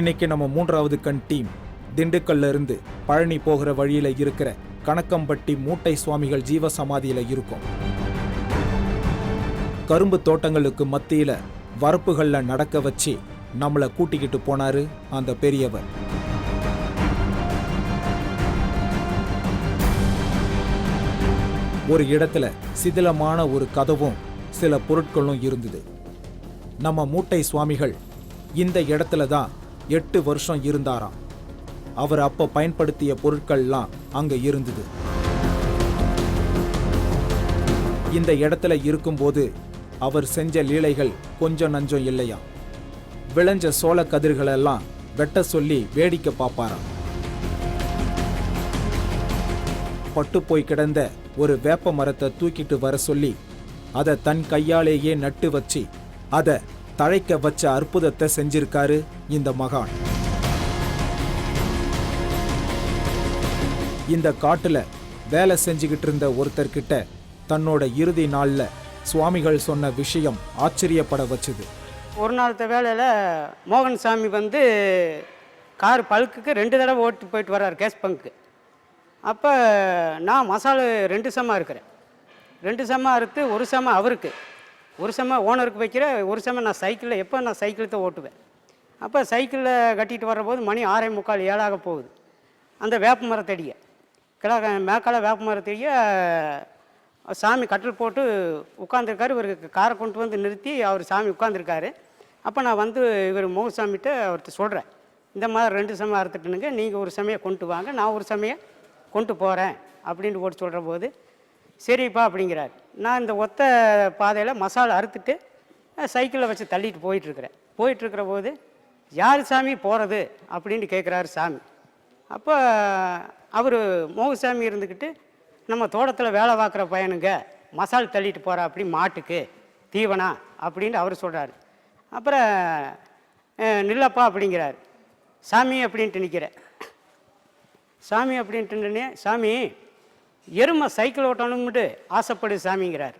இன்னைக்கு நம்ம மூன்றாவது கண் டீம். திண்டுக்கல்ல இருந்து பழனி போகிற வழியில இருக்கிற கணக்கம்பட்டி மூட்டை சுவாமிகள் ஜீவ சமாதியில இருக்கும். கரும்பு தோட்டங்களுக்கு மத்தியில வரப்புகள்ல நடக்க வச்சு நம்மளை கூட்டிக்கிட்டு போனாரு அந்த பெரியவர். ஒரு இடத்துல சிதிலமான ஒரு கதவும் சில பொருட்களும் இருந்தது. நம்ம மூட்டை சுவாமிகள் இந்த இடத்துல தான் எட்டு வருஷம் இருந்தாராம். அவர் அப்போ பயன்படுத்திய பொருட்கள்லாம் அங்க இருந்தது. இந்த இடத்துல இருக்கும்போது அவர் செஞ்ச லீலைகள் கொஞ்சம் நஞ்சம் இல்லையா விளைஞ்ச சோள கதிர்களெல்லாம் வெட்ட சொல்லி வேடிக்கை பார்ப்பாராம். பட்டு போய் கிடந்த ஒரு வேப்ப மரத்தை தூக்கிட்டு வர சொல்லி அதை தன் கையாலேயே நட்டு வச்சு அதை தழைக்க வச்ச அற்புதத்தை செஞ்சிருக்காரு இந்த மகான். இந்த காட்டுல வேலை செஞ்சுக்கிட்டு இருந்த ஒருத்தர்கிட்ட தன்னோட இறுதி நாள்ல சுவாமிகள் சொன்ன விஷயம் ஆச்சரியப்பட வச்சுது. ஒரு நாளத்த வேலையில் மோகன் சாமி வந்து கார் பல்க்குக்கு ரெண்டு தடவை ஓட்டு போயிட்டு வர்றார் கேஸ் பங்க்கு. அப்போ நான் மசாலு ரெண்டு செம்மா இருக்கிறேன் ரெண்டு செம்மா அறுத்து ஒரு செம்ம அவருக்கு. ஒரு செம்மா ஓனருக்கு வைக்கிற ஒரு செம்மா நான் சைக்கிளில் எப்போ நான் சைக்கிள் தான் ஓட்டுவேன்? அப்போ சைக்கிளில் கட்டிட்டு வர்றபோது மணி ஆறே முக்கால் ஏழாக போகுது. அந்த வேப்ப மரத்தடியை கிழக்க மேக்கால வேப்ப மரத்தடிய சாமி கட்டில் போட்டு உட்காந்துருக்காரு இவருக்கு காரை கொண்டு வந்து நிறுத்தி அவர் சாமி உட்காந்துருக்காரு அப்போ நான் வந்து இவர் முகசாமிகிட்ட அவர்கிட்ட சொல்கிறேன் இந்த மாதிரி ரெண்டு சமயம் அறுத்துட்டுனுங்க. நீங்கள் ஒரு சமயம் கொண்டு வாங்க. நான் ஒரு சமயம் கொண்டு போகிறேன். அப்படின்னு போட்டு சொல்கிற போது சரிப்பா அப்படிங்கிறார். நான் இந்த ஒத்த பாதையில் மசாலா அறுத்துட்டு சைக்கிளில் வச்சு தள்ளிட்டு போயிட்டுருக்கிறேன். போயிட்டுருக்கிற போது யார் சாமி போகிறது அப்படின்னு கேட்குறாரு சாமி. அப்போ அவர் மோகசாமி இருந்துக்கிட்டு நம்ம தோட்டத்தில் வேலை பார்க்குற பையனுங்க மசால் தள்ளிட்டு போகிறா அப்படி மாட்டுக்கு தீவனா? அப்படின்னு அவர் சொல்கிறாரு அப்புறம் நில்லப்பா அப்படிங்கிறார். சாமி அப்படின்ட்டு நிற்கிறேன் சாமி அப்படின்ட்டு சாமி எருமை சைக்கிள் ஓட்டணும்ட்டு ஆசைப்படு சாமிங்கிறார்.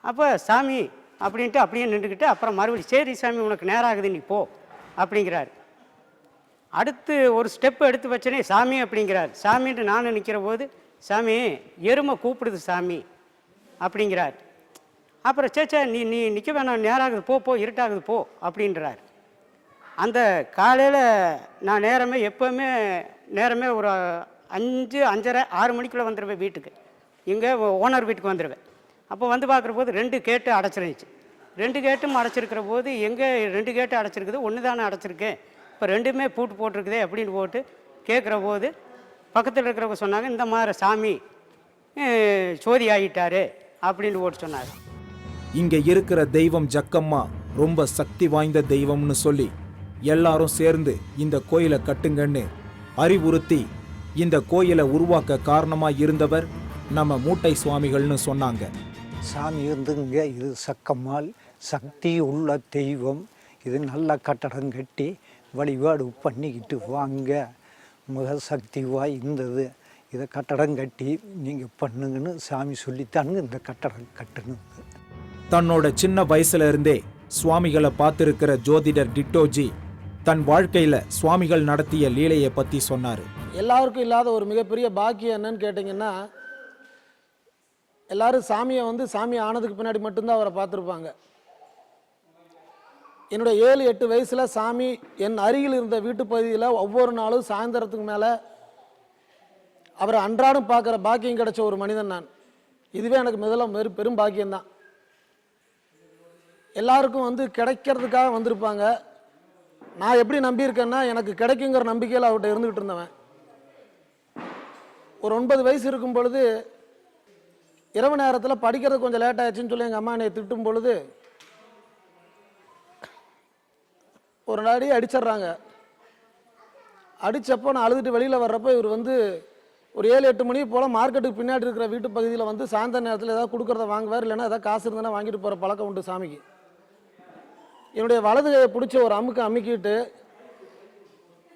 அப்போ சாமி அப்படின்ட்டு அப்படியே நின்றுக்கிட்டு அப்புறம் மறுபடியும் சரி சாமி உனக்கு நேரம் ஆகுது நீ போ அப்படிங்கிறார். அடுத்து ஒரு ஸ்டெப் எடுத்து வச்சனே சாமி அப்படிங்கிறார். சாமின்ட்டு நானும் நிற்கிற போது சாமி எருமை கூப்பிடுது சாமி அப்படிங்கிறார். அப்புறம் சேச்சா நீ நீ நிற்க வேணாம் நேரம் ஆகுது போ போ இருட்டாகுது போ அப்படின்றார். அந்த காலையில் நான் நேரமே எப்போவுமே நேரமே ஒரு அஞ்சு அஞ்சரை ஆறு மணிக்குள்ளே வந்துடுவேன் வீட்டுக்கு. இங்கே ஓனர் வீட்டுக்கு வந்துடுவேன் அப்போ வந்து பார்க்குற போது ரெண்டு கேட்டு அடைச்சிருந்துச்சு. ரெண்டு கேட்டும் அடைச்சிருக்கிற போது எங்கே ரெண்டு கேட்டு அடைச்சிருக்குது ஒன்று தானே அடைச்சிருக்கேன் இப்போ ரெண்டுமே பூட்டு போட்டிருக்குதே அப்படின்னு போட்டு கேட்குற போது பக்கத்தில் இருக்கிறவங்க சொன்னாங்க இந்த மாதிரி சாமி சோதி ஆகிட்டாரு அப்படின்னு போட்டு சொன்னார். இங்கே இருக்கிற தெய்வம் ஜக்கம்மா ரொம்ப சக்தி வாய்ந்த தெய்வம்னு சொல்லி எல்லாரும் சேர்ந்து இந்த கோயிலை கட்டுங்கன்னு அறிவுறுத்தி இந்த கோயிலை உருவாக்க காரணமா இருந்தவர் நம்ம மூட்டை சுவாமிகள்னு சொன்னாங்க. சாமி இருந்துங்க இது சக்கம்மாள் சக்தி உள்ள தெய்வம். இது நல்ல கட்டடம் கட்டி வழிபாடு பண்ணிக்கிட்டு வாங்க. மிக சக்தி வாய்ந்தது இதை கட்டடம் கட்டி நீங்கள் பண்ணுங்கன்னு சாமி சொல்லித்தானுங்க இந்த கட்டடம் கட்டணுங்க தன்னோட சின்ன வயசுல இருந்தே சுவாமிகளை பார்த்திருக்கிற ஜோதிடர் டிட்டோஜி தன் வாழ்க்கையில சுவாமிகள் நடத்திய லீலையை பத்தி சொன்னாரு. எல்லாருக்கும் இல்லாத ஒரு மிகப்பெரிய பாக்கியம் என்னன்னு கேட்டிங்கன்னா எல்லாரும் சாமியை வந்து சாமி ஆனதுக்கு பின்னாடி மட்டும்தான் அவரை பார்த்துருப்பாங்க. என்னுடைய ஏழு எட்டு வயசில் சாமி என் அருகில் இருந்த வீட்டு பகுதியில் ஒவ்வொரு நாளும் சாயந்தரத்துக்கு மேலே அவரை அன்றாடம் பார்க்குற பாக்கியம் கிடைச்ச ஒரு மனிதன் நான். இதுவே எனக்கு முதல்ல பெரும் பெரும் பாக்கியம்தான். எல்லாருக்கும் வந்து கிடைக்கிறதுக்காக வந்திருப்பாங்க. நான் எப்படி நம்பியிருக்கேன்னா எனக்கு கிடைக்குங்கிற நம்பிக்கையில் அவர்கிட்ட இருந்துக்கிட்டு இருந்தவன். ஒரு ஒன்பது வயசு இருக்கும் பொழுது இரவு நேரத்தில் படிக்கிறது கொஞ்சம் லேட் ஆயிடுச்சுன்னு சொல்லி எங்கள் அம்மா என்னை திட்டும் பொழுது ஒரு நாடி அடிச்சிடுறாங்க. அடித்தப்போ நான் அழுதுட்டு வெளியில் வர்றப்போ இவர் வந்து ஒரு ஏழு எட்டு மணி போல் மார்க்கெட்டுக்கு பின்னாடி இருக்கிற வீட்டு பகுதியில் வந்து சாயந்தர நேரத்தில் ஏதாவது கொடுக்குறத வாங்குவார் இல்லைன்னா ஏதாவது காசு இருந்ததுன்னா வாங்கிட்டு போகிற பழக்கம் உண்டு சாமிக்கு. என்னுடைய வலது கையை பிடிச்ச ஒரு அமுக்கு அமுக்கிட்டு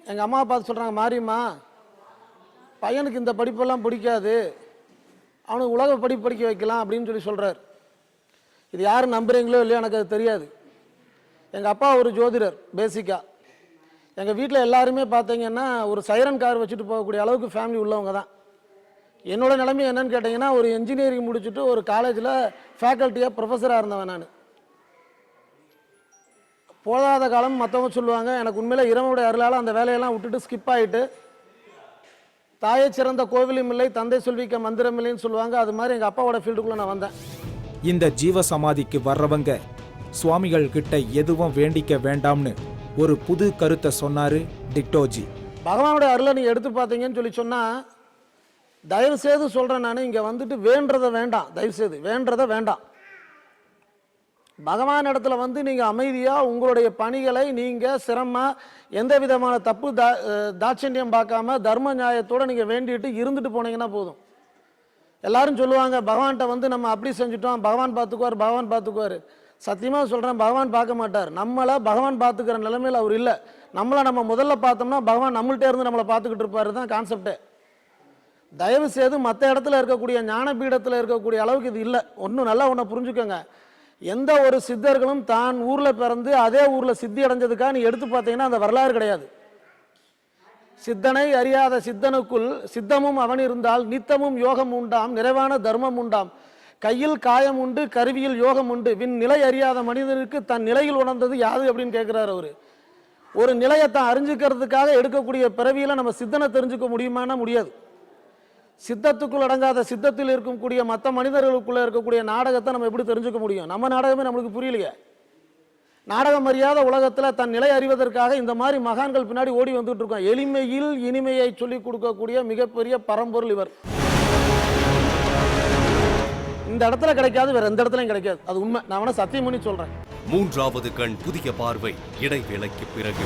எங்கள் அம்மா பார்த்து சொல்கிறாங்க மாரியம்மா பையனுக்கு இந்த படிப்பெல்லாம் பிடிக்காது. அவனுக்கு உலக படிப்பு படிக்க வைக்கலாம் அப்படின்னு சொல்லி சொல்கிறார் இது யார் நம்புறீங்களோ இல்லையோ எனக்கு அது தெரியாது. எங்கள் அப்பா ஒரு ஜோதிடர் பேசிக்காக எங்கள் வீட்டில் எல்லாருமே பார்த்தீங்கன்னா ஒரு சைரன் கார் வச்சுட்டு போகக்கூடிய அளவுக்கு ஃபேமிலி உள்ளவங்க தான். என்னோட நிலைமை என்னன்னு கேட்டிங்கன்னா ஒரு இன்ஜினியரிங் முடிச்சுட்டு ஒரு காலேஜில் ஃபேக்கல்ட்டியாக ப்ரொஃபஸராக இருந்தவன் நான். போதாத காலம் மற்றவங்க சொல்லுவாங்க எனக்கு உண்மையில் இறைவனுடைய அருளால் அந்த வேலையெல்லாம் விட்டுட்டு ஸ்கிப் ஆகிட்டு தாயை சிறந்த கோவிலும் இல்லை தந்தை சொல்விக்க மந்திரம் இல்லைன்னு சொல்லுவாங்க. அது மாதிரி எங்கள் அப்பாவோட ஃபீல்டுக்குள்ளே நான் வந்தேன். இந்த ஜீவ சமாதிக்கு வர்றவங்க சுவாமிகள் கிட்ட எதுவும் வேண்டிக்க வேண்டாம்னு ஒரு புது கருத்தை சொன்னாரு டிக்டோஜி பகவானுடைய அருளை நீங்கள் எடுத்து பார்த்தீங்கன்னு சொல்லி சொன்னால் தயவு செய்து சொல்கிறேன் நான் இங்கே வந்துட்டு வேண்டதை வேண்டாம் தயவு செய்து வேண்டதை வேண்டாம். பகவான் இடத்துல வந்து நீங்கள் அமைதியாக உங்களுடைய பணிகளை நீங்கள் சிரமமாக எந்த விதமான தப்பு தா தாட்சண்யம் பார்க்காம தர்ம நியாயத்தோடு நீங்கள் வேண்டிட்டு இருந்துட்டு போனீங்கன்னா போதும். எல்லாரும் சொல்லுவாங்க பகவான்கிட்ட வந்து நம்ம அப்படி செஞ்சுட்டோம் பகவான் பார்த்துக்குவார் பகவான் பார்த்துக்குவார். சத்தியமாக சொல்கிறேன் பகவான் பார்க்க மாட்டார். நம்மளை பகவான் பார்த்துக்கிற நிலைமையில் அவர் இல்லை. நம்மளை நம்ம முதல்ல பார்த்தோம்னா பகவான் நம்மள்கிட்ட இருந்து நம்மளை பார்த்துக்கிட்டு இருப்பாரு தான் கான்செப்டே தயவு செய்து மற்ற இடத்துல இருக்கக்கூடிய ஞானபீடத்தில் இருக்கக்கூடிய அளவுக்கு இது இல்லை. ஒன்றும் நல்லா ஒன்றை புரிஞ்சுக்கோங்க. எந்த ஒரு சித்தர்களும் தான் ஊரில் பிறந்து அதே ஊரில் சித்தி அடைஞ்சதுக்காக நீ எடுத்து பார்த்தீங்கன்னா அந்த வரலாறு கிடையாது. சித்தனை அறியாத சித்தனுக்குள் சித்தமும் அவன் இருந்தால் நித்தமும் யோகம் உண்டாம் நிறைவான தர்மம் உண்டாம். கையில் காயம் உண்டு கருவியில் யோகம் உண்டு. வின் நிலை அறியாத மனிதனுக்கு தன் நிலையில் உணர்ந்தது யாது அப்படின்னு கேட்குறாரு அவர். ஒரு நிலையை தான் அறிஞ்சிக்கிறதுக்காக எடுக்கக்கூடிய பிறவியில் நம்ம சித்தனை தெரிஞ்சுக்க முடியுமானா முடியாது. சித்தத்துக்குள் அடங்காத சித்தத்தில் இருக்கக்கூடிய மற்ற மனிதர்களுக்குள்ளே இருக்கக்கூடிய நாடகத்தை நம்ம எப்படி தெரிஞ்சுக்க முடியும்? நம்ம நாடகமே நம்மளுக்கு புரியலையே. நாடகம் அறியாத உலகத்தில் தன் நிலை அறிவதற்காக இந்த மாதிரி மகான்கள் பின்னாடி ஓடி வந்துட்டு இருக்கோம். எளிமையில் இனிமையை சொல்லிக் கொடுக்கக்கூடிய மிகப்பெரிய பரம்பொருள் இவர். இந்த இடத்துல கிடைக்காது வேற எந்த இடத்துலையும் கிடைக்காது. அது உண்மை. நான் வேணா சத்தியம் பண்ணி சொல்றேன். மூன்றாவது கண் புதிய பார்வை இடைவேளைக்கு பிறகு.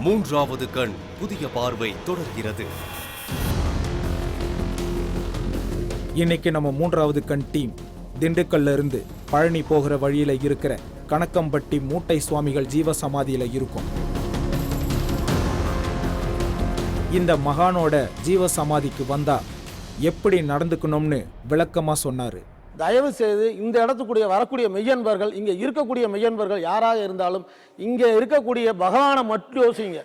மூன்றாவது கண் புதிய பார்வை தொடர்கிறது. இன்னைக்கு நம்ம மூன்றாவது கண் டீம். திண்டுக்கல்ல இருந்து பழனி போகிற வழியில இருக்கிற கணக்கம்பட்டி மூட்டை சுவாமிகள் ஜீவ சமாதியில இருக்கும். இந்த மகானோட ஜீவ சமாதிக்கு வந்தா எப்படி நடந்துக்கணும்னு விளக்கமா சொன்னாரு. தயவு செய்து இந்த இடத்துக்குரிய வரக்கூடிய மெய்யன்பர்கள் இங்கே இருக்கக்கூடிய மெய்யன்பர்கள் யாராக இருந்தாலும் இங்கே இருக்கக்கூடிய பகவானை மட்டும் யோசிங்க.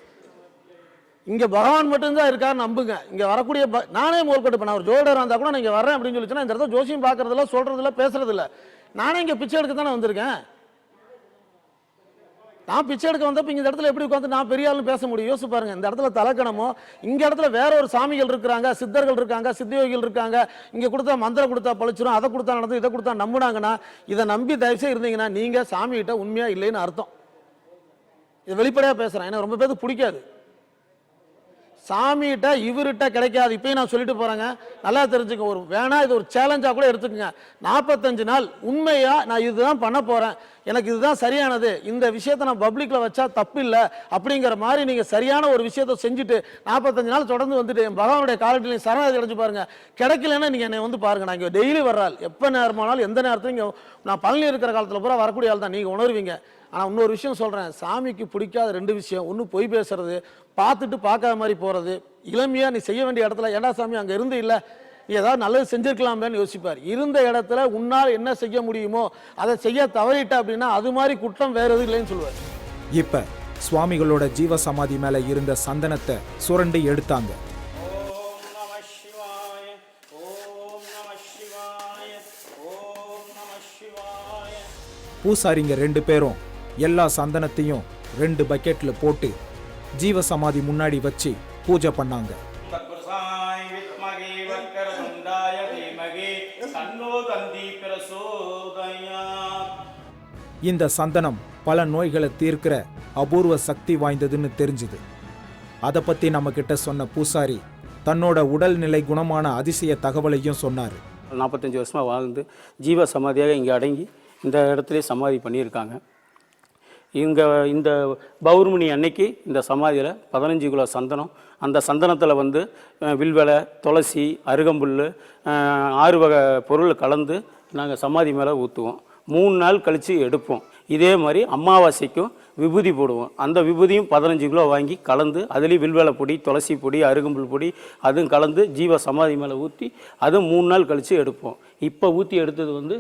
இங்கே பகவான் மட்டும்தான் இருக்கார் நம்புங்க. இங்கே வரக்கூடிய ப- நானே முதல்கட்டு பண்ண நான் ஒரு ஜோடராக இருந்தால் கூட நான் இங்கே வரேன் அப்படின்னு சொல்லி இந்த இடத்துல ஜோசியம் பார்க்குறதில்ல சொல்கிறதில்ல பேசுறதில்ல. நானே இங்கே பிச்சை எடுக்க தானே வந்திருக்கேன். நான் பிச்சை எடுக்க வந்தப்ப இந்த இடத்துல எப்படி உட்காந்து நான் பெரிய ஆளுன்னு பேச முடியும்? யோசிச்சு பாருங்க. இந்த இடத்துல தலக்கணமோ இங்க இடத்துல வேற ஒரு சாமிகள் இருக்கிறாங்க சித்தர்கள் இருக்காங்க சித்தயோகிகள் இருக்காங்க. இங்க கொடுத்தா மந்திரம் கொடுத்தா பழிச்சிரும் அதை கொடுத்தா நடந்து இதை கொடுத்தா நம்புனாங்கன்னா இதை நம்பி தயவுசெய்து இருந்தீங்கன்னா நீங்க சாமிகிட்ட உண்மையா இல்லைன்னு அர்த்தம். இது வெளிப்படையா பேசுறேன். எனக்கு ரொம்ப பேருக்கு பிடிக்காது. சாமிகிட்ட இவர்கிட்ட கிடைக்காது. இப்பயும் நான் சொல்லிட்டு போகிறேங்க நல்லா தெரிஞ்சுக்க ஒரு வேணா இது ஒரு சேலஞ்சாக கூட எடுத்துக்கோங்க. நாற்பத்தஞ்சு நாள் உண்மையாக நான் இதுதான் பண்ண போகிறேன் எனக்கு இதுதான் சரியானது. இந்த விஷயத்த நான் பப்ளிக்கில் வச்சா தப்பு இல்லை அப்படிங்கிற மாதிரி நீங்கள் சரியான ஒரு விஷயத்த செஞ்சுட்டு நாற்பத்தஞ்சு நாள் தொடர்ந்து வந்துட்டு என் பகவானுடைய காலத்திலையும் சரணாதி அடைஞ்சு பாருங்கள் கிடைக்கலன்னா நீங்கள் என்னை வந்து பாருங்கள் நான் இங்கே டெய்லி வர்றாள். எப்போ நேரமானாலும் எந்த நேரத்துலையும் நான் பழனி இருக்கிற காலத்தில் பூரா வரக்கூடிய ஆள் தான். நீங்கள் உணர்வீங்க. ஆனால் இன்னொரு விஷயம் சொல்கிறேன் சாமிக்கு பிடிக்காத ரெண்டு விஷயம். ஒன்று பொய் பேசுறது பார்த்துட்டு பார்க்காத மாதிரி போகிறது இளமையாக நீ செய்ய வேண்டிய இடத்துல ஏண்டா சாமி அங்கே இருந்து இல்லை? நீ ஏதாவது நல்லது செஞ்சுருக்கலாமேன்னு யோசிப்பார். இருந்த இடத்துல உன்னால் என்ன செய்ய முடியுமோ அதை செய்ய தவறிட்ட அப்படின்னா அது மாதிரி குற்றம் வேறு எதுவும் இல்லைன்னு சொல்லுவார். இப்போ சுவாமிகளோட ஜீவ சமாதி மேலே இருந்த சந்தனத்தை சுரண்டி எடுத்தாங்க. பூசாரிங்க ரெண்டு பேரும் எல்லா சந்தனத்தையும் ரெண்டு பக்கெட்ல போட்டு ஜீவ சமாதி முன்னாடி வச்சு பூஜை பண்ணாங்க. இந்த சந்தனம் பல நோய்களை தீர்க்கிற அபூர்வ சக்தி வாய்ந்ததுன்னு தெரிஞ்சுது. அதை பத்தி நம்ம கிட்ட சொன்ன பூசாரி தன்னோட உடல்நிலை குணமான அதிசய தகவலையும் சொன்னார். நாற்பத்தஞ்சு வருஷமாக வாழ்ந்து ஜீவ சமாதியாக இங்கே அடங்கி இந்த இடத்துல சமாதி பண்ணியிருக்காங்க. இவங்க இந்த பௌர்மணி அன்னைக்கு இந்த சமாதியில் பதினஞ்சு கிலோ சந்தனம். அந்த சந்தனத்தில் வந்து வில்வலை துளசி அருகம்புல் ஆறு வகை பொருள் கலந்து நாங்கள் சமாதி மேலே ஊற்றுவோம் மூணு நாள் கழித்து எடுப்போம். இதே மாதிரி அமாவாசைக்கும் விபூதி போடுவோம். அந்த விபூதியும் பதினஞ்சு கிலோ வாங்கி கலந்து அதுலேயும் வில்வலை பொடி துளசி பொடி அருகம்புல் பொடி அதுவும் கலந்து ஜீவ சமாதி மேலே ஊற்றி அதுவும் மூணு நாள் கழித்து எடுப்போம். இப்போ ஊற்றி எடுத்தது வந்து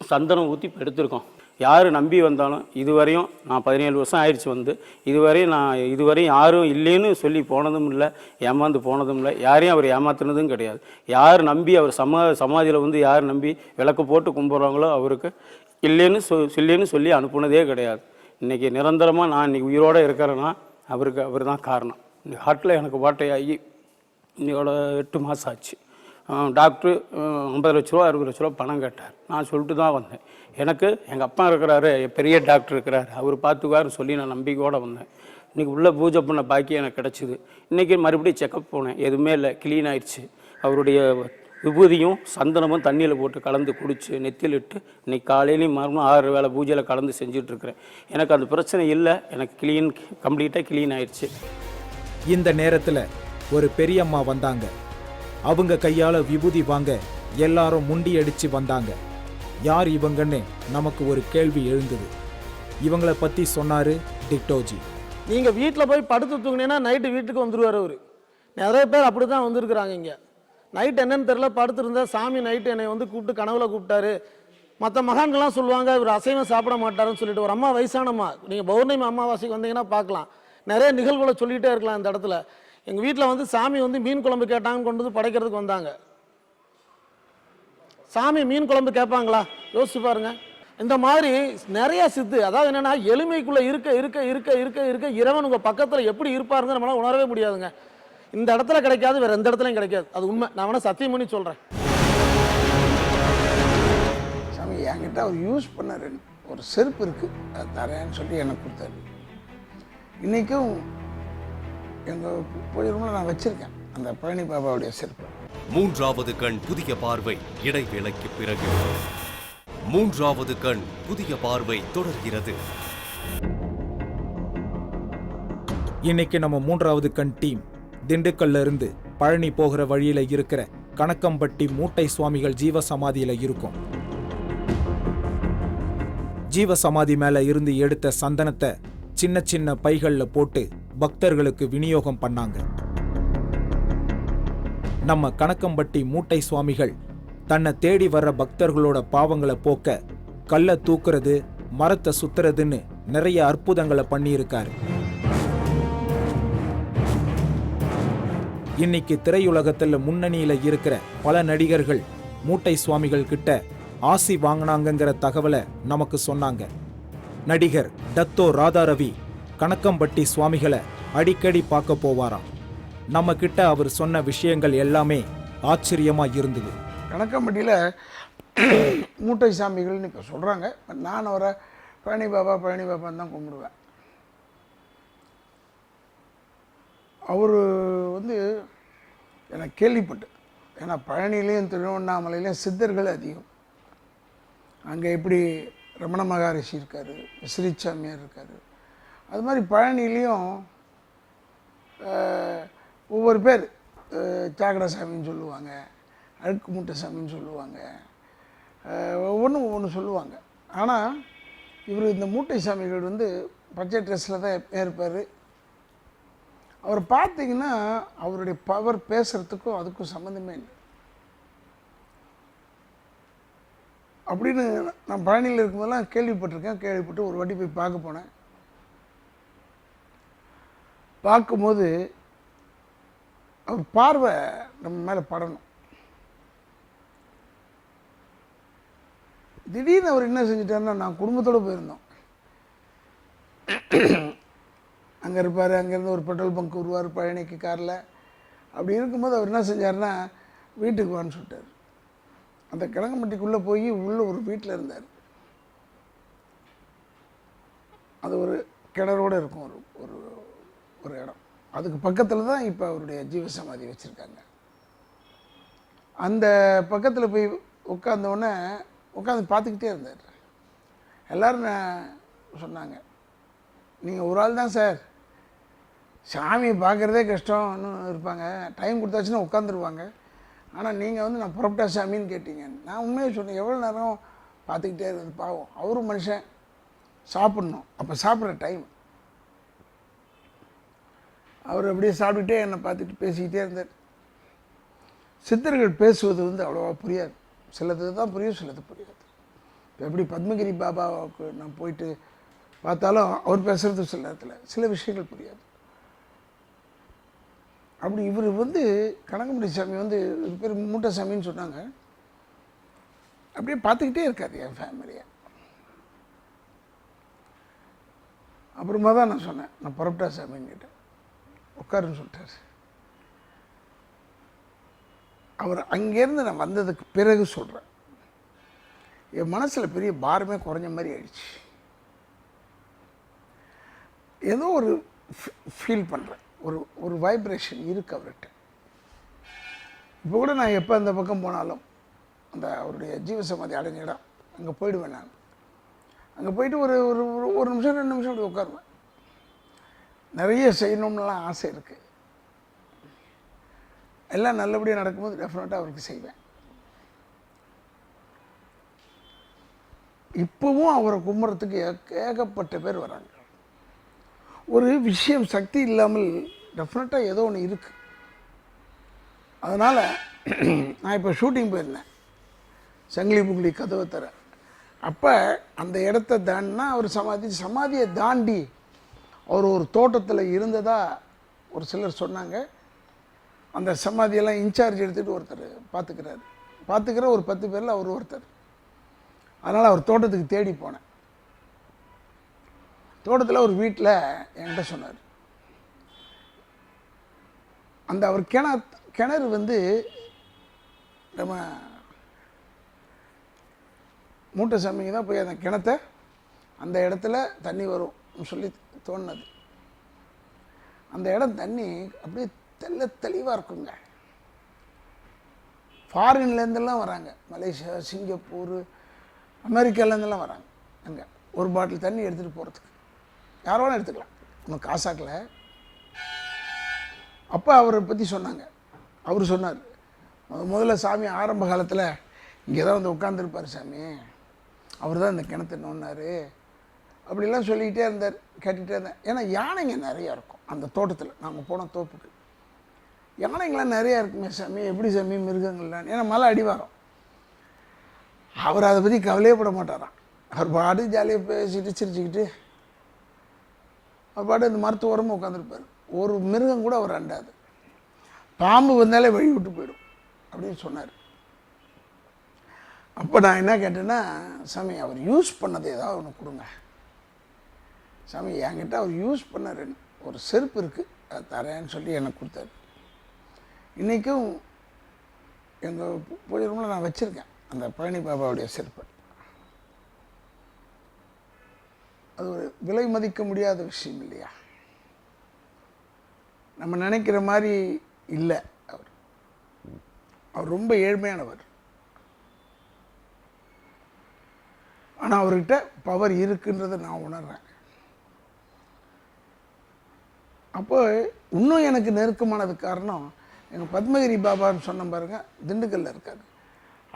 சந்தனம் ஊற்றி இப்போ எடுத்திருக்கோம். யார் நம்பி வந்தாலும் இதுவரையும் நான் பதினேழு வருஷம் ஆயிடுச்சு வந்து இதுவரையும் நான் இதுவரையும் யாரும் இல்லைன்னு சொல்லி போனதும் இல்லை ஏமாந்து போனதும் இல்லை யாரையும் அவர் ஏமாத்துனதும் கிடையாது. யார் நம்பி அவர் சமா சமாதியில் வந்து யார் நம்பி விளக்கு போட்டு கும்பிட்றாங்களோ அவருக்கு இல்லைன்னு சொ இல்லைன்னு சொல்லி அனுப்புனதே கிடையாது. இன்றைக்கி நிரந்தரமாக நான் இன்றைக்கி உயிரோடு இருக்கிறேன்னா அவருக்கு அவர் தான் காரணம். இந்த ஹார்ட்டில் எனக்கு வாட்டையாகி இன்னையோட எட்டு மாதம் ஆச்சு. டாக்டர் ஐம்பது லட்ச ரூபா அறுபது லட்ச ரூபா பணம் கேட்டார். நான் சொல்லிட்டு தான் வந்தேன். எனக்கு எங்கள் அப்பா இருக்கிறாரு பெரிய டாக்டர் இருக்கிறார். அவர் பார்த்துக்குவார் சொல்லி நான் நம்பிக்கையோடு வந்தேன். இன்றைக்கி உள்ள பூஜை பண்ண பாக்கியம் எனக்கு கிடச்சிது. இன்றைக்கி மறுபடியும் செக்கப் போனேன். எதுவுமே இல்லை. க்ளீன் ஆயிடுச்சு. அவருடைய விபூதியும் சந்தனமும் தண்ணியில் போட்டு கலந்து குடித்து நெத்தியில் இட்டு இன்றைக்கி காலையிலையும் மறுபடியும் ஆறு வேளை பூஜையில் கலந்து செஞ்சிட்ருக்கிறேன். எனக்கு அந்த பிரச்சனை இல்லை. எனக்கு க்ளீன் கம்ப்ளீட்டாக க்ளீன் ஆயிடுச்சு. இந்த நேரத்தில் ஒரு பெரியம்மா வந்தாங்க. அவங்க கையால விபூதி வாங்க எல்லாரும் முண்டி அடிச்சு வந்தாங்க. யார் இவங்கன்னு நமக்கு ஒரு கேள்வி எழுந்தது. இவங்களை பத்தி சொன்னாரு டிக்டோஜி. நீங்கள் வீட்டில் போய் படுத்து தூங்கினீங்கன்னா நைட்டு வீட்டுக்கு வந்துடுவார் அவர். நிறைய பேர் அப்படி தான் வந்திருக்கிறாங்க இங்கே. நைட் என்னன்னு தெரியல படுத்திருந்தா சாமி நைட்டு என்னை வந்து கூப்பிட்டு கனவுல கூப்பிட்டாரு. மற்ற மகான்கள்லாம் சொல்லுவாங்க இவர் அசைவம் சாப்பிட மாட்டாருன்னு சொல்லிட்டு ஒரு அம்மா வயசானம்மா. நீங்கள் பௌர்ணமி அமாவாசைக்கு வந்தீங்கன்னா பார்க்கலாம். நிறைய நிகழ்வுகளை சொல்லிகிட்டே இருக்கலாம் இந்த இடத்துல. எங்கள் வீட்டில் வந்து சாமி வந்து மீன் குழம்பு கேட்டாங்கன்னு கொண்டு வந்து படைக்கிறதுக்கு வந்தாங்க. சாமி மீன் குழம்பு கேட்பாங்களா? யோசிச்சு பாருங்க. இந்த மாதிரி நிறைய சித்து அதாவது என்னென்னா எளிமைக்குள்ளே இருக்க இருக்க இருக்க இருக்க இருக்க இறைவன் உங்கள் பக்கத்தில் எப்படி இருப்பாருங்க நம்மளால் உணரவே முடியாதுங்க. இந்த இடத்துல கிடைக்காது வேறு எந்த இடத்துலையும் கிடைக்காது. அது உண்மை. நான் வேணால் சத்தியம் பண்ணி சாமி என்கிட்ட அவர் யூஸ் பண்ண ஒரு செருப்பு இருக்குது அது தரேன்னு சொல்லி எனக்கு கொடுத்தாரு. இன்றைக்கும் எங்கள் பூஜை ரூமில் நான் வச்சுருக்கேன். அந்த பழனி பாபாவுடைய செருப்பு. மூன்றாவது கண் புதிய பார்வை இடைவேளைக்கு பிறகு. மூன்றாவது கண் புதிய பார்வை தொடர்கிறது. இன்னைக்கு நம்ம மூன்றாவது கண் டீம். திண்டுக்கல்ல இருந்து பழனி போகிற வழியில இருக்கிற கணக்கம்பட்டி மூட்டை சுவாமிகள் ஜீவ சமாதியில இருக்கும். ஜீவ சமாதி மேல இருந்து எடுத்த சந்தனத்தை சின்ன சின்ன பைகள்ல போட்டு பக்தர்களுக்கு விநியோகம் பண்ணாங்க. நம்ம கணக்கம்பட்டி மூட்டை சுவாமிகள் தன்னை தேடி வர்ற பக்தர்களோட பாவங்களை போக்க கல்லை தூக்குறது மரத்தை சுத்துறதுன்னு நிறைய அற்புதங்களை பண்ணியிருக்காரு. இன்னைக்கு திரையுலகத்தில் முன்னணியில் இருக்கிற பல நடிகர்கள் மூட்டை சுவாமிகள் கிட்ட ஆசி வாங்கினாங்கங்கிற தகவலை நமக்கு சொன்னாங்க. நடிகர் டத்தோ ராதாரவி கணக்கம்பட்டி சுவாமிகளை அடிக்கடி பார்க்க போவாராம். நம்ம கிட்ட அவர் சொன்ன விஷயங்கள் எல்லாமே ஆச்சரியமா இருந்தது. கணக்கம்பட்டியில் மூட்டை சாமிகள்னு இப்போ சொல்கிறாங்க நான் அவரை பழனி பாபா பழனி பாபான்னு தான் கும்பிடுவேன். அவர் வந்து எனக்கு கேள்விப்பட்டு ஏன்னா பழனிலையும் திருவண்ணாமலையிலையும் சித்தர்கள் அதிகம். அங்கே எப்படி ரமண மகாரிஷி இருக்கார் விசிறிச்சாமியார் இருக்கார் அது மாதிரி பழனிலையும் ஒவ்வொரு பேர் அஹ், சாக்கடை சாமின்னு சொல்லுவாங்க அழுக்கு மூட்டை சாமின்னு சொல்லுவாங்க ஒவ்வொன்றும் ஒவ்வொன்று சொல்லுவாங்க. ஆனால் இவர் இந்த மூட்டை சாமிகள் வந்து பச்சை ட்ரெஸ்ஸில் தான் எப்பயும் இருப்பார் அவர் பார்த்தீங்கன்னா அவருடைய பவர் பேசுகிறதுக்கும் அதுக்கும் சம்மந்தமே இல்லை. அப்படின்னு நான் பழனியில் இருக்கும்போதெல்லாம் கேள்விப்பட்டிருக்கேன் கேள்விப்பட்டு ஒரு வாட்டி போய் பார்க்க போனேன். பார்க்கும்போது அவர் பார்வை நம்ம மேலே படணும். திடீர்னு அவர் என்ன செஞ்சிட்டாருன்னா நான் குடும்பத்தோடு போயிருந்தோம். அங்கே இருப்பார் அங்கேருந்து ஒரு பெட்ரோல் பங்க் வருவார் பழனிக்கு காரில். அப்படி இருக்கும்போது அவர் என்ன செஞ்சாருன்னா வீட்டுக்கு வான்னு சொல்லிட்டார். அந்த கிழங்கம்பட்டிக்குள்ளே போய் உள்ளே ஒரு வீட்டில் இருந்தார். அது ஒரு கிணறோடு இருக்கும் ஒரு ஒரு ஒரு இடம் அதுக்கு பக்கத்தில் தான் இப்போ அவருடைய ஜீவசமாதி வச்சுருக்காங்க. அந்த பக்கத்தில் போய் உட்கார்ந்த உட்காந்து பார்த்துக்கிட்டே இருந்தார். எல்லோரும் நான் சொன்னாங்க நீங்கள் ஒரு ஆள் தான் சார். சாமியை பார்க்குறதே கஷ்டம்னு இருப்பாங்க. டைம் கொடுத்தாச்சுன்னா உட்காந்துருவாங்க ஆனால் நீங்கள் வந்து நான் புறப்பட்டா சாமின்னு கேட்டீங்க. நான் உண்மையை சொன்னேன். எவ்வளோ நேரம் பார்த்துக்கிட்டே இருந்தது? பாவம் அவரும் மனுஷன். சாப்பிட்ணும். அப்போ சாப்பிட்ற டைம் அவர் அப்படியே சாப்பிட்டுட்டே என்னை பார்த்துட்டு பேசிக்கிட்டே இருந்தார். சித்தர்கள் பேசுவது வந்து அவ்வளோவா புரியாது. சிலது தான் புரியும் சிலது புரியாது. இப்போ எப்படி பத்மகிரி பாபாவுக்கு நான் போயிட்டு பார்த்தாலும் அவர் பேசுகிறது சில நேரத்தில் சில விஷயங்கள் புரியாது. அப்படி இவர் வந்து கனகமுடி சாமி வந்து பேர் மூட்டை சாமின்னு சொன்னாங்க. அப்படியே பார்த்துக்கிட்டே இருக்காது என் ஃபேமிலியை அப்புறமா தான் நான் சொன்னேன் நான் புறப்பட்டா சாமின்னு கேட்டேன். உட்காருன்னு சொல்லிட்டாரு. அவர் அங்கேருந்து நான் வந்ததுக்கு பிறகு சொல்கிறேன் என் மனசில் பெரிய பாரமே குறைஞ்ச மாதிரி ஆயிடுச்சு. ஏதோ ஒரு ஃபீல் பண்ணுறேன் ஒரு ஒரு வைப்ரேஷன் இருக்கு அவர்கிட்ட. இப்போ கூட நான் எப்போ அந்த பக்கம் போனாலும் அந்த அவருடைய ஜீவசமாதி அடைஞ்ச இடம் அங்கே போயிடுவேன் நான். அங்கே போயிட்டு ஒரு ஒரு ஒரு- ஒரு நிமிஷம் ரெண்டு நிமிஷம் அப்படி உட்காருவேன். நிறைய செய்யணும்னுலாம் ஆசை இருக்குது எல்லாம் நல்லபடியாக நடக்கும்போது டெஃபினட்டாக அவருக்கு செய்வேன். இப்போவும் அவரை கும்பிட்றதுக்கு ஏகப்பட்ட பேர் வராங்க. ஒரு விஷயம் சக்தி இல்லாமல் டெஃபினட்டாக ஏதோ ஒன்று இருக்குது அதனால் நான் இப்போ ஷூட்டிங் போயிருந்தேன். சங்கிலி புங்கிலி கதவை தர. அப்போ அந்த இடத்த தாண்டினா அவர் சமாதி சமாதியை தாண்டி அவர் ஒரு தோட்டத்தில் இருந்ததா ஒரு சிலர் சொன்னாங்க. அந்த சமாதியெல்லாம் இன்சார்ஜ் எடுத்துகிட்டு ஒருத்தர் பார்த்துக்கிறார் பார்த்துக்கிற ஒரு பத்து பேரில் அவர் ஒருத்தர். அதனால் அவர் தோட்டத்துக்கு தேடி போனேன். தோட்டத்தில் ஒரு வீட்டில் என்கிட்ட சொன்னார். அந்த அவர் கிணறு கிணறு வந்து நம்ம மூட்டை சாமிக்கு தான் போய் அந்த கிணத்தை அந்த இடத்துல தண்ணி வரும் சொல்லி தோணுது. அந்த இடம் தண்ணி அப்படியே தெள்ள தெளிவாக இருக்குங்க. ஃபாரின்லேருந்தெல்லாம் வராங்க. மலேசியா சிங்கப்பூர் அமெரிக்காலேருந்தெல்லாம் வராங்க. அங்கே ஒரு பாட்டில் தண்ணி எடுத்துகிட்டு போகிறதுக்கு யார் எடுத்துக்கலாம். ஒன்றும் காசாக்கல. அப்போ அவரை பற்றி சொன்னாங்க. அவர் சொன்னார் முதல்ல சாமி ஆரம்ப காலத்தில் இங்கே தான் வந்து உட்காந்துருப்பார் சாமி. அவர் தான் இந்த கிணத்து நோன்னார் அப்படிலாம் சொல்லிக்கிட்டே இருந்தார் கேட்டுகிட்டே இருந்தேன் ஏன்னா யானைங்க நிறையா இருக்கும். அந்த தோட்டத்தில் நாங்கள் போன தோப்புக்கு. யானைங்களாம் நிறையா இருக்குமே சாமி எப்படி சாமி மிருகங்கள்லாம். ஏன்னா மலை அடிவாரம். அவர் அதை பற்றி கவலையே பட மாட்டாராம். அவர் பாடு ஜாலியாக பேசிட்டு சிரிச்சுக்கிட்டு அவர் பாட்டு இந்த மருத்துவரமும் உட்காந்துருப்பார் ஒரு மிருகம் கூட அவர் அண்டாது. பாம்பு வந்தாலே வழி விட்டு போயிடும் அப்படின்னு சொன்னார். அப்போ நான் என்ன கேட்டேன்னா சாமி அவர் யூஸ் பண்ணது ஏதாவது ஒன்று கொடுங்க. சாமி என்கிட்ட அவர் யூஸ் பண்ணார். ஒரு செருப்பு இருக்குது அதை தரேன்னு சொல்லி எனக்கு கொடுத்தாரு. இன்றைக்கும் எங்கள் பூஜை ரூமில் நான் வச்சுருக்கேன் அந்த பழனி பாபாவுடைய செருப்பை. அது ஒரு விலை மதிக்க முடியாத விஷயம் இல்லையா? நம்ம நினைக்கிற மாதிரி இல்லை அவர். அவர் ரொம்ப ஏழ்மையானவர். ஆனால் அவர்கிட்ட பவர் இருக்குன்றதை நான் உணர்றேன். அப்போ இன்னும் எனக்கு நெருக்கமானது காரணம் எங்கள் பத்மகிரி பாபான்னு சொன்ன பாருங்க திண்டுக்கல்ல இருக்கார்.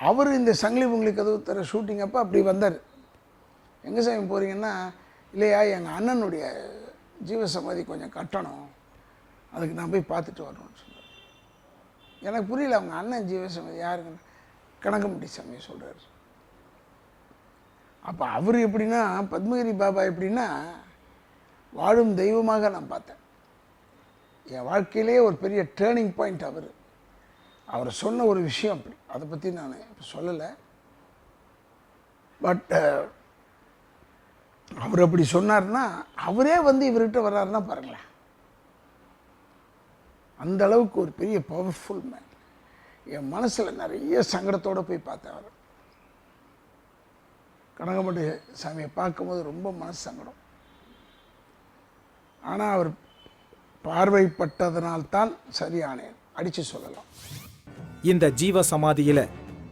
அவர் இந்த சங்கிலி பொங்கலி கதவு தர ஷூட்டிங் அப்போ அப்படி வந்தார். எங்கே சாமி போகிறீங்கன்னா இல்லையா எங்கள் அண்ணனுடைய ஜீவசமாதி கொஞ்சம் கட்டணும். அதுக்கு நான் போய் பார்த்துட்டு வரணும்னு சொன்னார். எனக்கு புரியல அவங்க அண்ணன் ஜீவசமாதி யாருங்க கணக்கம்பட்டி சாமி சொல்கிறார் அப்போ அவர் எப்படின்னா பத்மகிரி பாபா எப்படின்னா வாழும் தெய்வமாக நான் பார்த்தேன். என் வாழ்க்கையிலே ஒரு பெரிய டேர்னிங் பாயிண்ட் அவர். அவர் சொன்ன ஒரு விஷயம் அப்படி. அதை பற்றி நான் இப்போ சொல்லலை. பட் அவர் அப்படி சொன்னார்னா அவரே வந்து இவர்கிட்ட வர்றாருன்னா பாருங்களேன். அந்த அளவுக்கு ஒரு பெரிய பவர்ஃபுல் மேன் என் மனசில் நிறைய சங்கடத்தோடு போய் பார்த்தேன் அவர். கனகமட்டு சாமியை பார்க்கும்போது ரொம்ப மனசு சங்கடம். ஆனால் அவர் பார்வைப்பட்டதனால்தான் சரியானேன். அடித்து சொல்லலாம். இந்த ஜீவ சமாதியில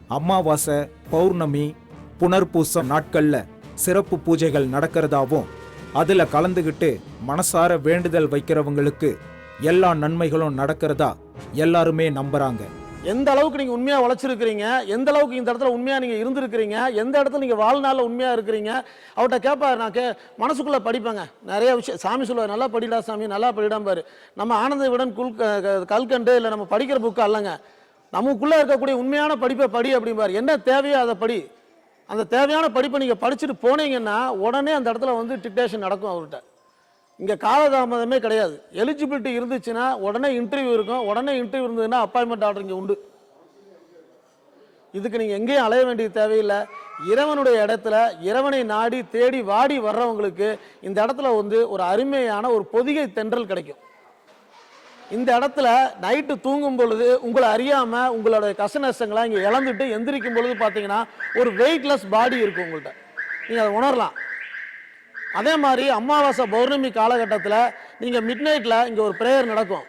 அமாவாசை பௌர்ணமி புனர்பூச நாட்கள்ல சிறப்பு பூஜைகள் நடக்கிறதாவும் அதுல கலந்துகிட்டு மனசார வேண்டுதல் வைக்கிறவங்களுக்கு எல்லா நன்மைகளும் நடக்கிறதா எல்லாருமே நம்புறாங்க. எந்த அளவுக்கு நீங்கள் உண்மையாக உழைச்சிருக்கிறீங்க? எந்த அளவுக்கு இந்த இடத்துல உண்மையாக நீங்கள் இருந்திருக்கிறீங்க? எந்த இடத்துல நீங்கள் வாழ்நாளில் உண்மையாக இருக்கிறீங்க? அவர்கிட்ட கேட்பார் நான் கே மனசுக்குள்ளே படிப்பேங்க. நிறைய விஷயம் சாமி சொல்லுவார் நல்லா படிடா சாமி நல்லா படிடாம்பார். நம்ம ஆனந்த விடன் குல் க- க- கல்கண்டு இல்லை நம்ம படிக்கிற புக்கு அல்லங்க. நமக்குள்ளே இருக்கக்கூடிய உண்மையான படிப்பை படி அப்படிம்பார். என்ன தேவையோ அதை படி. அந்த தேவையான படிப்பை நீங்கள் படிச்சுட்டு போனீங்கன்னா உடனே அந்த இடத்துல வந்து டிக்டேஷன் நடக்கும் அவர்கிட்ட. இங்கே காலதாமதமே கிடையாது. எலிஜிபிலிட்டி இருந்துச்சுன்னா உடனே இன்டர்வியூ இருக்கும். உடனே இன்டர்வியூ இருந்ததுன்னா அப்பாயின்மெண்ட் ஆர்டர் இங்கே உண்டு. இதுக்கு நீங்கள் எங்கேயும் அலைய வேண்டிய தேவையில்லை. இறைவனுடைய இடத்துல இறைவனை நாடி தேடி வாடி வர்றவங்களுக்கு இந்த இடத்துல வந்து ஒரு அருமையான ஒரு பொதிகை தென்றல் கிடைக்கும். இந்த இடத்துல நைட்டு தூங்கும் பொழுது உங்களை அறியாமல் உங்களோட கஷ்ட இங்கே இழந்துட்டு எந்திரிக்கும் பொழுது பார்த்தீங்கன்னா ஒரு வெயிட்லெஸ் பாடி இருக்கும் உங்கள்கிட்ட நீங்கள் அதை உணரலாம். அதே மாதிரி அமாவாசை பௌர்ணமி காலகட்டத்தில் நீங்கள் மிட் நைட்டில் இங்கே ஒரு ப்ரேயர் நடக்கும்.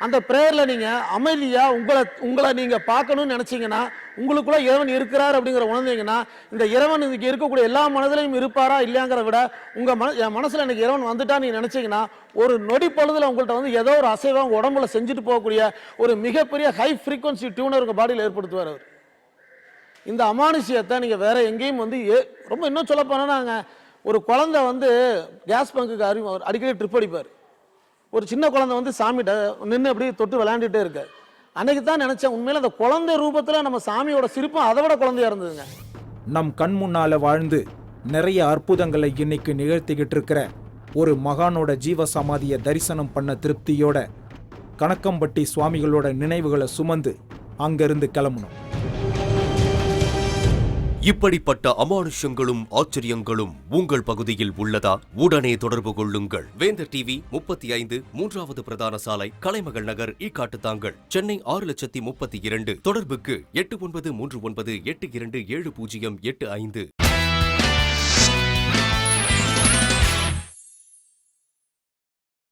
அந்த ப்ரேயரில் நீங்கள் அமைதியாக உங்களை உங்களை நீங்கள் பார்க்கணும்னு நினச்சிங்கன்னா உங்களுக்குள்ள இறைவன் இருக்கிறார் அப்படிங்கிற உணர்ந்தீங்கன்னா இந்த இறைவன் இன்றைக்கி இருக்கக்கூடிய எல்லா மனதிலையும் இருப்பாரா இல்லையாங்கிறத விட உங்கள் மன என் மனசில் எனக்கு இறைவன் வந்துட்டா நீங்கள் நினச்சிங்கன்னா ஒரு நொடி பொழுதில் உங்கள்கிட்ட வந்து ஏதோ ஒரு அசைவம் உங்கள் உடம்புல செஞ்சுட்டு போகக்கூடிய ஒரு மிகப்பெரிய ஹை ஃப்ரீக்வன்சி டியூனர் உங்கள் பாடியில் ஏற்படுத்துவார் அவர். இந்த அமானுஷ்யத்தை நீங்கள் வேறு எங்கேயும் வந்து ஏ- ரொம்ப இன்னும் சொல்ல போனால் நாங்கள் ஒரு குழந்தை வந்து கேஸ் பங்குக்கு அறி அடிக்கடி ட்ரிப் அடிப்பார். ஒரு சின்ன குழந்தை வந்து சாமிகிட்ட நின்று அப்படியே தொட்டு விளையாண்டுட்டே இருக்கு. அன்னைக்கு தான் நினச்சேன் உண்மையில அந்த குழந்தை ரூபத்தில் நம்ம சாமியோட சிரிப்பும் அதை விட குழந்தையாக இருந்ததுங்க. நம் கண் முன்னால் வாழ்ந்து நிறைய அற்புதங்களை இன்னைக்கு நிகழ்த்திக்கிட்டு இருக்கிற ஒரு மகானோட ஜீவ சமாதியை தரிசனம் பண்ண திருப்தியோட கணக்கம்பட்டி சுவாமிகளோட நினைவுகளை சுமந்து அங்கிருந்து கிளம்பணும் இப்படிப்பட்ட அமானுஷ்யங்களும் ஆச்சரியங்களும் உங்கள் பகுதியில் உள்ளதா? உடனே தொடர்பு கொள்ளுங்கள். வேந்தர் டிவி முப்பத்தி ஐந்து மூன்றாவது பிரதான சாலை கலைமகள் நகர் ஈக்காட்டுத்தாங்கல் சென்னை ஆறு லட்சத்தி முப்பத்தி இரண்டு. தொடர்புக்கு எட்டு ஒன்பது மூன்று ஒன்பது எட்டு இரண்டு ஏழு பூஜ்ஜியம் எட்டு ஐந்து.